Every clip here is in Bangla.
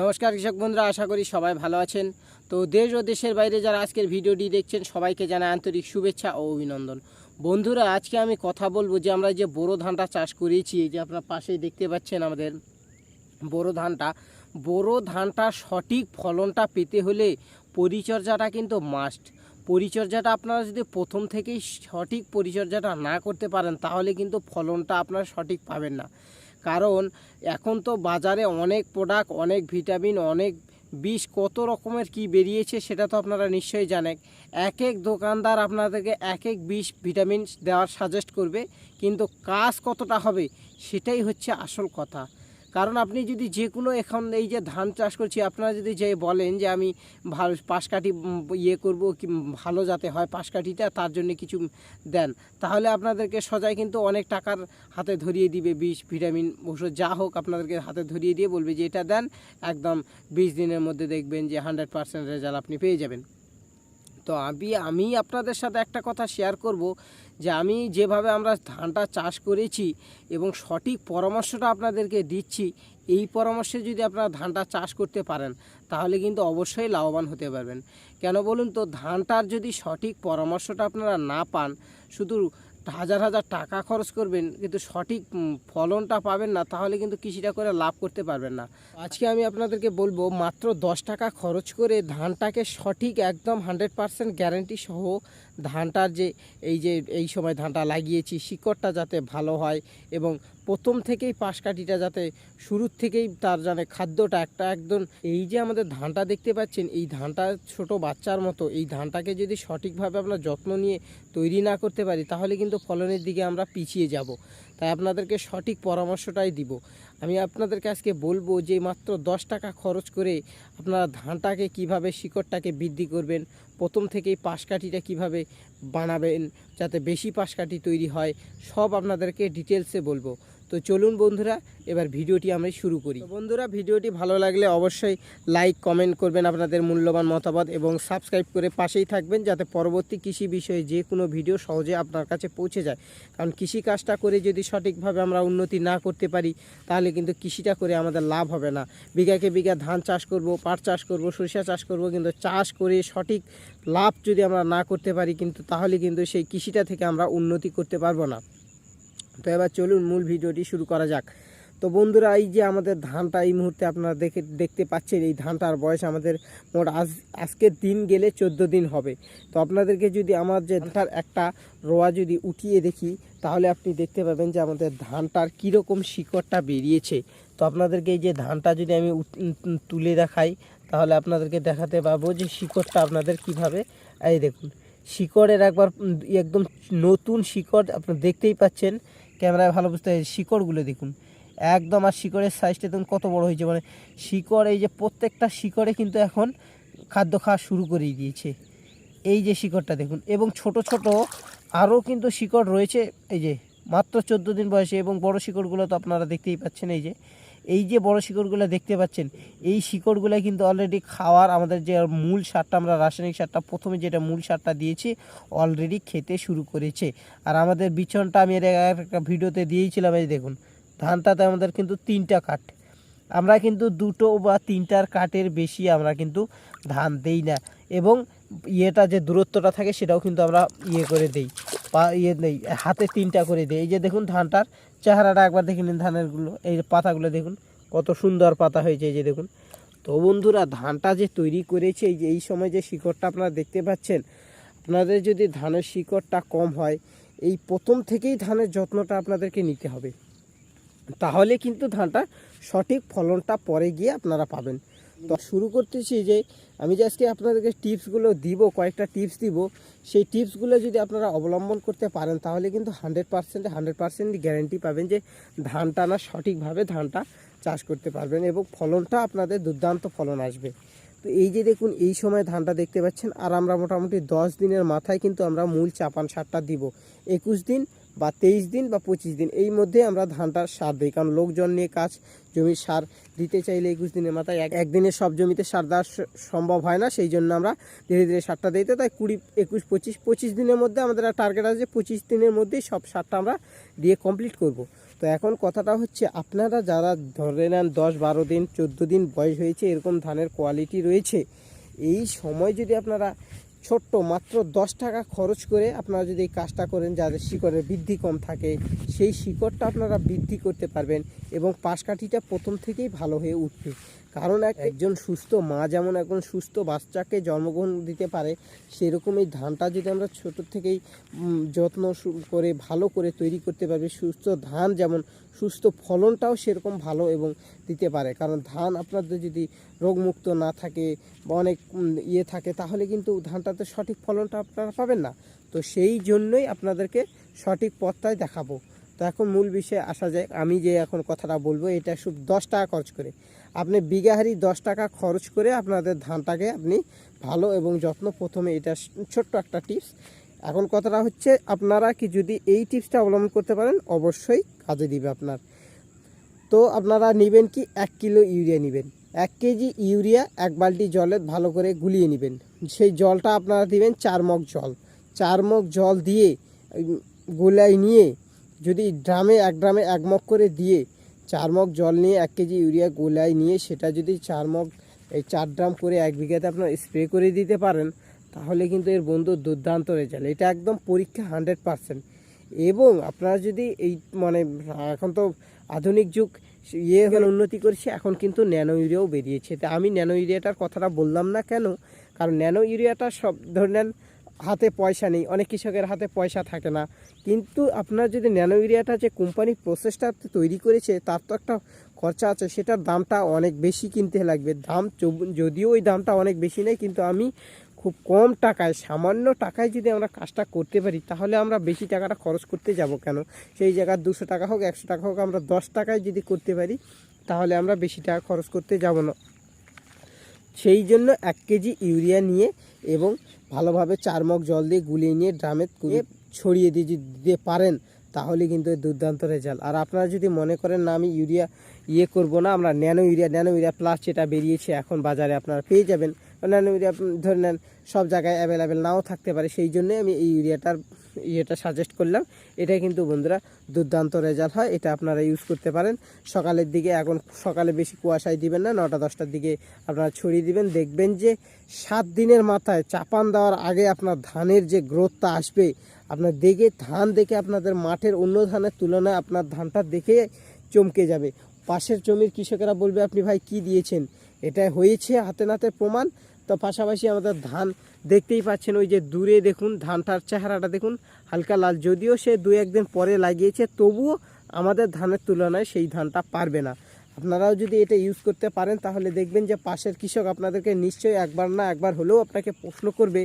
নমস্কার কৃষক বন্ধুরা, আশা করি সবাই ভালো আছেন। তো দেশ ও দেশের বাইরে যারা আজকের ভিডিওটি দেখছেন, সবাইকে জানাই আন্তরিক শুভেচ্ছা ও অভিনন্দন। বন্ধুরা, আজকে আমি কথা বলব যে আমরা যে বোরো ধানটা চাষ করেছি যে আপনার পাশেই দেখতে পাচ্ছেন আমাদের বোরো ধানটা। বোরো ধানটা সঠিক ফলনটা পেতে হলে পরিচর্যাটা কিন্তু মাস্ট পরিচর্যাটা আপনারা যদি প্রথম থেকেই সঠিক পরিচর্যাটা না করতে পারেন, তাহলে কিন্তু ফলনটা আপনারা সঠিক পাবেন না। কারণ এখন তো বাজারে অনেক প্রোডাক্ট অনেক ভিটামিন অনেক বিষ, কত রকমের কি বেরিয়েছে সেটা তো আপনারা নিশ্চয়ই জানেন। এক এক দোকানদার আপনাদেরকে এক এক বিষ ভিটামিন দেওয়ার সাজেস্ট করবে, কিন্তু কাজ কতটা হবে সেটাই হচ্ছে আসল কথা। কারণ আপনি যদি যে কোনো এখন এই যে ধান চাষ করছি, আপনারা যদি যে বলেন যে আমি ভালো পাশকাঠি ইয়ে করব কি ভালো যাতে হয় পাশকাঠিটা তার জন্য কিছু দেন, তাহলে আপনাদেরকে সজায় কিন্তু অনেক টাকার হাতে ধরিয়ে দিবে বিষ, ভিটামিন ওষুধ যা হোক আপনাদেরকে হাতে ধরিয়ে দিয়ে বলবে যে এটা দেন, একদম বিশ দিনের মধ্যে দেখবেন যে হান্ড্রেড পার্সেন্ট রেজাল্ট আপনি পেয়ে যাবেন। তো আমি আমি আপনাদের সাথে একটা কথা শেয়ার করব যে আমি যেভাবে আমরা ধানটা চাষ করেছি এবং সঠিক পরামর্শটা আপনাদেরকে দিচ্ছি, এই পরামর্শে যদি আপনারা ধানটা চাষ করতে পারেন, তাহলে কিন্তু অবশ্যই লাভবান হতে পারবেন। কেন বলুন তো, ধানটার যদি সঠিক পরামর্শটা আপনারা না পান, শুধু হাজার হাজার টাকা খরচ করবেন, কিন্তু সঠিক ফলনটা পাবেন না, তাহলে কিন্তু কৃষিটা করে লাভ করতে পারবেন না। আজকে আমি আপনাদেরকে বলব, মাত্র দশ টাকা খরচ করে ধানটাকে সঠিক একদম হান্ড্রেড পারসেন্ট গ্যারেন্টি সহ ধানটার যে এই যে এই সময় ধানটা লাগিয়েছি, শিকড়টা যাতে ভালো হয় এবং প্রথম থেকেই পাশকাঠিটা যাতে শুরুর থেকেই তার জানে খাদ্যটা একটা একদম এই যে আমাদের ধানটা দেখতে পাচ্ছেন, এই ধানটা ছোট বাচ্চার মতো, এই ধানটাকে যদি সঠিকভাবে আমরা যত্ন নিয়ে তৈরি না করতে পারি, তাহলে কিন্তু ফলনের দিকে আমরা পিছিয়ে যাব। তাই আপনাদেরকে সঠিক পরামর্শটাই দিব। আমি আপনাদেরকে আজকে বলব যে মাত্র দশ টাকা খরচ করে আপনারা ধানটাকে কীভাবে, শিকড়টাকে বৃদ্ধি করবেন, প্রথম থেকেই পাশকাঠিটা কীভাবে বানাবেন যাতে বেশি পাশকাঠি তৈরি হয়, সব আপনাদেরকে ডিটেলসে বলব। তো চলুন বন্ধুরা, এবার ভিডিওটি আমরা শুরু করি। বন্ধুরা, ভিডিওটি ভালো লাগলে অবশ্যই লাইক, কমেন্ট করবেন আপনাদের মূল্যবান মতামত এবং সাবস্ক্রাইব করে পাশেই থাকবেন যাতে পরবর্তী কৃষি বিষয়ে যে কোনো ভিডিও সহজে আপনার কাছে পৌঁছে যায়। কারণ কৃষি কাজটা করে যদি সঠিকভাবে আমরা উন্নতি না করতে পারি, তাহলে কিন্তু কৃষিটা করে আমাদের লাভ হবে না। বিঘাকে বিঘা ধান চাষ করব, পাট চাষ করব, সরিষা চাষ করব, কিন্তু চাষ করে সঠিক লাভ যদি আমরা না করতে পারি কিন্তু, তাহলে কিন্তু সেই কৃষিটা থেকে আমরা উন্নতি করতে পারব না। তো এবার চলুন মূল ভিডিওটি শুরু করা যাক। তো বন্ধুরা, এই যে আমাদের ধানটা এই মুহূর্তে আপনারা দেখে, দেখতে পাচ্ছেন, এই ধানটার বয়স আমাদের মোট আজ আজকের দিন গেলে চোদ্দ দিন হবে। তো আপনাদেরকে যদি আমার যে ধানটার একটা রোয়া যদি উঠিয়ে দেখি, তাহলে আপনি দেখতে পাবেন যে আমাদের ধানটার কীরকম শিকড়টা বেরিয়েছে। তো আপনাদেরকে এই যে ধানটা যদি আমি তুলে দেখাই, তাহলে আপনাদেরকে দেখাতে পারব যে শিকড়টা আপনাদের কীভাবে, এই দেখুন, শিকড়ের একবার একদম নতুন শিকড় আপনারা দেখতেই পাচ্ছেন। ক্যামেরায় ভালো বুঝতে শিকড়গুলো দেখুন। একদম আর শিকড়ের সাইজটা দেখুন কত বড় হয়েছে। মানে শিকড়, এই যে প্রত্যেকটা শিকড়ে কিন্তু এখন খাদ্য খাওয়া শুরু করে দিয়েছে। এই যে শিকড়টা দেখুন, এবং ছোট ছোট আরও কিন্তু শিকড় রয়েছে। এই যে মাত্র চোদ্দ দিন বয়সে, এবং বড় শিকড়গুলো তো আপনারা দেখতেই পাচ্ছেন, এই যে এই যে বড় শিকড়গুলো দেখতে পাচ্ছেন, এই শিকড়গুলো কিন্তু অলরেডি খাওয়ার আমাদের যে মূল সারটা, আমরা রাসায়নিক সারটা, প্রথমে যেটা মূল সারটা দিয়েছি অলরেডি খেতে শুরু করেছে। আর আমাদের বিছনটা আমি এর একটা ভিডিওতে দিয়েছিলাম, এই দেখুন, ধানটাতে আমাদের কিন্তু তিনটা কাঠ। আমরা কিন্তু দুটো বা তিনটার কাঠের বেশি আমরা কিন্তু ধান দেই না, এবং ইয়েটা যে দূরত্বটা থাকে সেটাও কিন্তু আমরা ইয়ে করে দেই, বা ইয়ে নেই হাতে তিনটা করে দিই। এই যে দেখুন ধানটার চেহারাটা একবার দেখে নিন ধানেরগুলো এই যে পাতাগুলো দেখুন, কত সুন্দর পাতা হয়েছে এই যে দেখুন। তো বন্ধুরা, ধানটা যে তৈরি করেছে, এই যে এই সময় যে শিকড়টা আপনারা দেখতে পাচ্ছেন, আপনাদের যদি ধানের শিকড়টা কম হয়, এই প্রথম থেকেই ধানের যত্নটা আপনাদেরকে নিতে হবে। তাহলে কিন্তু ধানটা সঠিক ফলনটা পরে গিয়ে আপনারা পাবেন। তো শুরু করতেছি যে আমি যে আজকে আপনাদেরকে টিপসগুলো দিব, কয়েকটা টিপস দিব, সেই টিপসগুলো যদি আপনারা অবলম্বন করতে পারেন, তাহলে কিন্তু hundred percent hundred percent guarantee পাবেন যে ধানটা না সঠিকভাবে ধানটা চাষ করতে পারবেন এবং ফলনটা আপনাদের দুর্দান্ত ফলন আসবে। তো এই যে দেখুন, এই সময় ধানটা দেখতে পাচ্ছেন, আর আমরা মোটামুটি দশ দিনের মাথায় কিন্তু আমরা মূল চাপান সারটা দিব। একুশ দিন বা তেইশ দিন বা পঁচিশ দিন। এই মধ্যে আমরা ধানটার সার দিই। কারণ লোকজন নিয়ে কাজ, জমির সার দিতে চাইলে একুশ দিনের মাথায় এক একদিনে সব জমিতে সার দেওয়া সম্ভব হয় না। সেই জন্য আমরা ধীরে ধীরে সারটা দিতে তাই কুড়ি, একুশ, পঁচিশ পঁচিশ দিনের মধ্যে আমাদের টার্গেট আছে যে পঁচিশ দিনের মধ্যেই সব সারটা আমরা দিয়ে কমপ্লিট করব। তো এখন কথাটা হচ্ছে, আপনারা যারা ধরে নেন দশ, বারো দিন, চোদ্দ দিন বয়স হয়েছে, এরকম ধানের কোয়ালিটি রয়েছে, এই সময় যদি আপনারা ছোট্ট মাত্র দশ টাকা খরচ করে আপনারা যদি এই কাজটা করেন, যাদের শিকড়ের বৃদ্ধি কম থাকে, সেই শিকড়টা আপনারা বৃদ্ধি করতে পারবেন এবং পাশকাঠিটা প্রথম থেকেই ভালো হয়ে উঠবে। কারণ এক একজন সুস্থ, মা যেমন একজন সুস্থ, বাচ্চাকে জন্মগ্রহণ দিতে পারে, সেরকম এই ধানটা যদি আমরা ছোট থেকেই যত্ন করে, ভালো করে তৈরি করতে পারবে, সুস্থ ধান যেমন, সুস্থ ফলনটাও সেরকম ভালো এবং দিতে পারে। কারণ ধান আপনাদের যদি রোগমুক্ত না থাকে বা অনেক ইয়ে থাকে, তাহলে কিন্তু ধানটাতে সঠিক ফলনটা আপনারা পাবেন না। তো সেই জন্যই আপনাদেরকে সঠিক পথটাই দেখাবো। তো এখন মূল বিষয়ে আসা যায় আমি যে এখন কথাটা বলব, এটা শুধু দশ টাকা খরচ করে। আপনি বিঘাহারি দশ টাকা খরচ করে আপনাদের ধানটাকে আপনি ভালো এবং যত্ন প্রথমে এটা ছোট্ট একটা টিপস। এখন কথাটা হচ্ছে, আপনারা কি যদি এই টিপসটা অবলম্বন করতে পারেন, অবশ্যই কাজে দিবে আপনার। তো আপনারা নেবেন কি, এক কিলো ইউরিয়া নেবেন। এক কেজি ইউরিয়া এক বালতি জলে ভালো করে গুলিয়ে নেবেন। সেই জলটা আপনারা দিবেন চার মগ জল। চার মগ জল দিয়ে গোলায় নিয়ে যদি ড্রামে এক ড্রামে এক মগ করে দিয়ে চার মগ জল নিয়ে এক কেজি ইউরিয়া গোলায় নিয়ে সেটা যদি চার মগ, এই চার ড্রাম করে এক বিঘাতে আপনার স্প্রে করে দিতে পারেন, তাহলে কিন্তু এর বন্ধু দুর্দান্ত রেজাল্ট এটা একদম পরীক্ষা হান্ড্রেড পারসেন্ট। এবং আপনারা যদি এই মানে এখন তো আধুনিক যুগ ইয়ে উন্নতি করছে, এখন কিন্তু ন্যানো ইউরিয়াও বেরিয়েছে। তা আমি ন্যানো ইউরিয়াটার কথাটা বললাম না কেন? কারণ ন্যানো ইউরিয়াটা সব ধরে নেন হাতে পয়সা নেই, অনেক কৃষকের হাতে পয়সা থাকে না। কিন্তু আপনার যদি ন্যানো ইউরিয়াটা যে কোম্পানি প্রসেসটা তৈরি করেছে, তার তো একটা খরচা আছে, সেটার দামটা অনেক বেশি কিনতে লাগবে। দাম যদিও ওই দামটা অনেক বেশি নেই, কিন্তু আমি খুব কম টাকায়, সামান্য টাকায় যদি আমরা কাজটা করতে পারি, তাহলে আমরা বেশি টাকাটা খরচ করতে যাব কেন? সেই জায়গার দুশো টাকা হোক, একশো টাকা হোক, আমরা দশ টাকায় যদি করতে পারি, তাহলে আমরা বেশি টাকা খরচ করতে যাব না। সেই জন্য এক কেজি ইউরিয়া নিয়ে এবং ভালোভাবে চার মগ জল দিয়ে গুলিয়ে নিয়ে ড্রামে ছড়িয়ে দিয়ে যদি দিতে পারেন, তাহলে কিন্তু দুর্দান্ত রেজাল্ট আর আপনারা যদি মনে করেন না, আমি ইউরিয়া ইয়ে করব না, আমরা nano urea nano urea plus যেটা বেরিয়েছে এখন বাজারে আপনারা পেয়ে যাবেন। ন্যানো ইউরিয়া, ধরে নেন সব জায়গায় অ্যাভেলেবেল নাও থাকতে পারে, সেই জন্যই আমি এই ইউরিয়াটার ইয়েটা সাজেস্ট করলাম। এটা কিন্তু বন্ধুরা দুর্দান্ত রেজাল্ট হয়। এটা আপনারা ইউজ করতে পারেন। সকালের দিকে এখন সকালে বেশি কুয়াশায় দিবেন না, নটা, দশটার দিকে আপনারা ছড়িয়ে দিবেন। দেখবেন যে সাত দিনের মাথায় চাপান দেওয়ার আগে আপনার ধানের যে গ্রোথটা আসবে, আপনার দেখে ধান দেখে আপনাদের মাঠের অন্য ধানের তুলনায় আপনার ধানটা দেখে চমকে যাবে। পাশের জমির কৃষকেরা বলবে, আপনি ভাই কি দিয়েছেন? এটা হয়েছে হাতে নাতে প্রমাণ। তো পাশাপাশি আমাদের ধান দেখতেই পাচ্ছেন, ওই যে দূরে দেখুন, ধানটার চেহারাটা দেখুন, হালকা লাল। যদিও সে দু একদিন পরে লাগিয়েছে, তবুও আমাদের ধানের তুলনায় সেই ধানটা পারবে না। আপনারাও যদি এটা ইউজ করতে পারেন, তাহলে দেখবেন যে পাশের কৃষক আপনাদেরকে নিশ্চয়ই একবার না একবার হলেও আপনাকে প্রশ্ন করবে,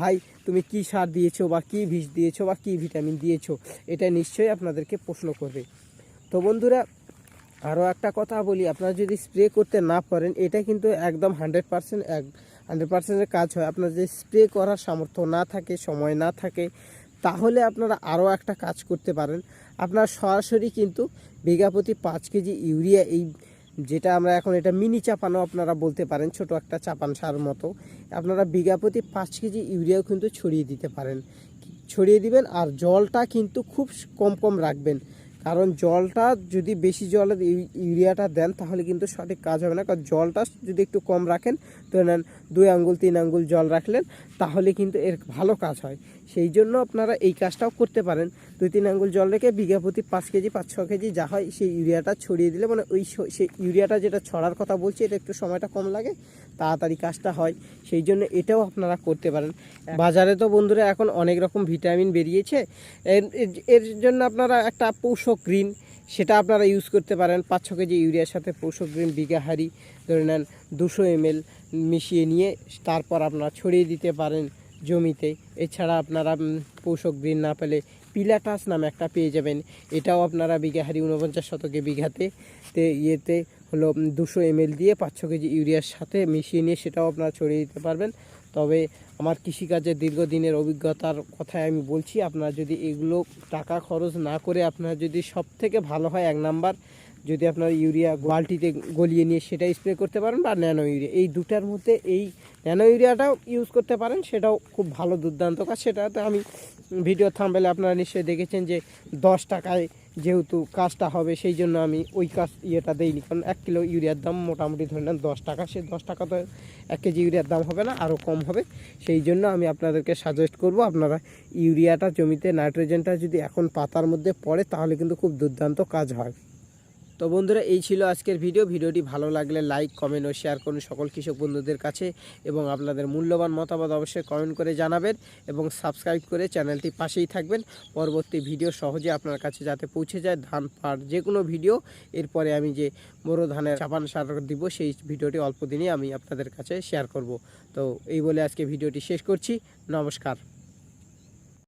ভাই, তুমি কি সার দিয়েছ বা কি বিষ দিয়েছ বা কি ভিটামিন দিয়েছ? এটা নিশ্চয়ই আপনাদেরকে প্রশ্ন করবে। তো বন্ধুরা, আরও একটা কথা বলি, আপনারা যদি স্প্রে করতে না পারেন, এটা কিন্তু একদম হান্ড্রেড পার্সেন্ট এক হান্ড্রেড পার্সেন্টের কাজ হয়। আপনার যদি স্প্রে করার সামর্থ্য না থাকে, সময় না থাকে, তাহলে আপনারা আরও একটা কাজ করতে পারেন। আপনার সরাসরি কিন্তু বিঘা প্রতি পাঁচ কেজি ইউরিয়া এই যেটা আমরা এখন এটা মিনি চাপানো আপনারা বলতে পারেন, ছোট একটা চাপান সার মতো, আপনারা বিঘা প্রতি পাঁচ কেজি ইউরিয়াও কিন্তু ছড়িয়ে দিতে পারেন। ছড়িয়ে দিবেন আর জলটা কিন্তু খুব কম কম রাখবেন। কারণ জলটা যদি বেশি জলে ইউরিয়াটা দেন, তাহলে কিন্তু সঠিক কাজ হবে না। কারণ জলটা যদি একটু কম রাখেন তো নেন দুই আঙ্গুল, তিন আঙ্গুল জল রাখলেন, তাহলে কিন্তু এর ভালো কাজ হয়। সেই জন্য আপনারা এই কাজটাও করতে পারেন। দুই তিন আঙ্গুল জল রেখে বিঘা প্রতি পাঁচ কেজি, পাঁচ ছ কেজি যা হয় সেই ইউরিয়াটা ছড়িয়ে দিলে মানে ওই সেই ইউরিয়াটা যেটা ছড়ার কথা বলছি, এটা একটু সময়টা কম লাগে, তাড়াতাড়ি কাজটা হয়। সেই জন্য এটাও আপনারা করতে পারেন। বাজারে তো বন্ধুরা এখন অনেক রকম ভিটামিন বেরিয়েছে। এর, এর- জন্য আপনারা একটা পৌষক গ্রিন সেটা আপনারা ইউজ করতে পারেন। পাঁচ ছ কেজি ইউরিয়ার সাথে পৌষক গ্রিন বিঘা হারি ধরে নেন দুশো এমএল মিশিয়ে নিয়ে তারপর আপনারা ছড়িয়ে দিতে পারেন। জমিতে। এছাড়া আপনারা পোষক গ্রিন না পেলে পিলাটাস নামে একটা পেয়ে যাবেন। এটাও আপনারা বিঘা হারি উনপঞ্চাশ শতকে বিঘাতে, তে ইয়েতে হলো দুশো এমএল দিয়ে পাঁচ ছ কেজি ইউরিয়ার সাথে মিশিয়ে নিয়ে সেটাও আপনারা ছড়িয়ে দিতে পারবেন। তবে আমার কৃষিকাজের দীর্ঘদিনের অভিজ্ঞতার কথাই আমি বলছি, আপনারা যদি এগুলো টাকা খরচ না করে আপনারা যদি সব থেকে ভালো হয় এক নাম্বার যদি আপনার ইউরিয়া বালতিতে গলিয়ে নিয়ে সেটা স্প্রে করতে পারেন বা ন্যানো ইউরিয়া, এই দুটার মধ্যে এই ন্যানো ইউরিয়াটাও ইউজ করতে পারেন, সেটাও খুব ভালো দুর্দান্ত কাজ। সেটাতে আমি ভিডিও থামবেলে আপনারা নিশ্চয়ই দেখেছেন যে দশ টাকায় যেহেতু কাজটা হবে, সেই জন্য আমি ওই কাজ ইয়েটা দেইনি। কারণ এক কিলো ইউরিয়ার দাম মোটামুটি ধরে নেন দশ টাকা। সে দশ টাকা তো এক কেজি ইউরিয়ার দাম হবে না, আরও কম হবে। সেই জন্য আমি আপনাদেরকে সাজেস্ট করব, আপনারা ইউরিয়াটা, জমিতে নাইট্রোজেনটা যদি এখন পাতার মধ্যে পড়ে, তাহলে কিন্তু খুব দুর্দান্ত কাজ হয়। তো বন্ধুরা, এই ছিল আজকের ভিডিও। ভিডিওটি ভালো লাগলে লাইক, কমেন্ট ও শেয়ার করুন সকল কৃষক বন্ধুদের কাছে এবং আপনাদের মূল্যবান মতামত অবশ্যই কমেন্ট করে জানাবেন এবং সাবস্ক্রাইব করে চ্যানেলটি পাশেই থাকবেন। পরবর্তী ভিডিও সহজে আপনার কাছে যাতে পৌঁছে যায়, ধান পাট যে কোনো ভিডিও। এরপরে আমি যে বড় ধানের চাপান সার দিব, সেই ভিডিওটি অল্প দিনে আমি আপনাদের কাছে শেয়ার করব। তো এই বলে আজকে ভিডিওটি শেষ করছি। নমস্কার।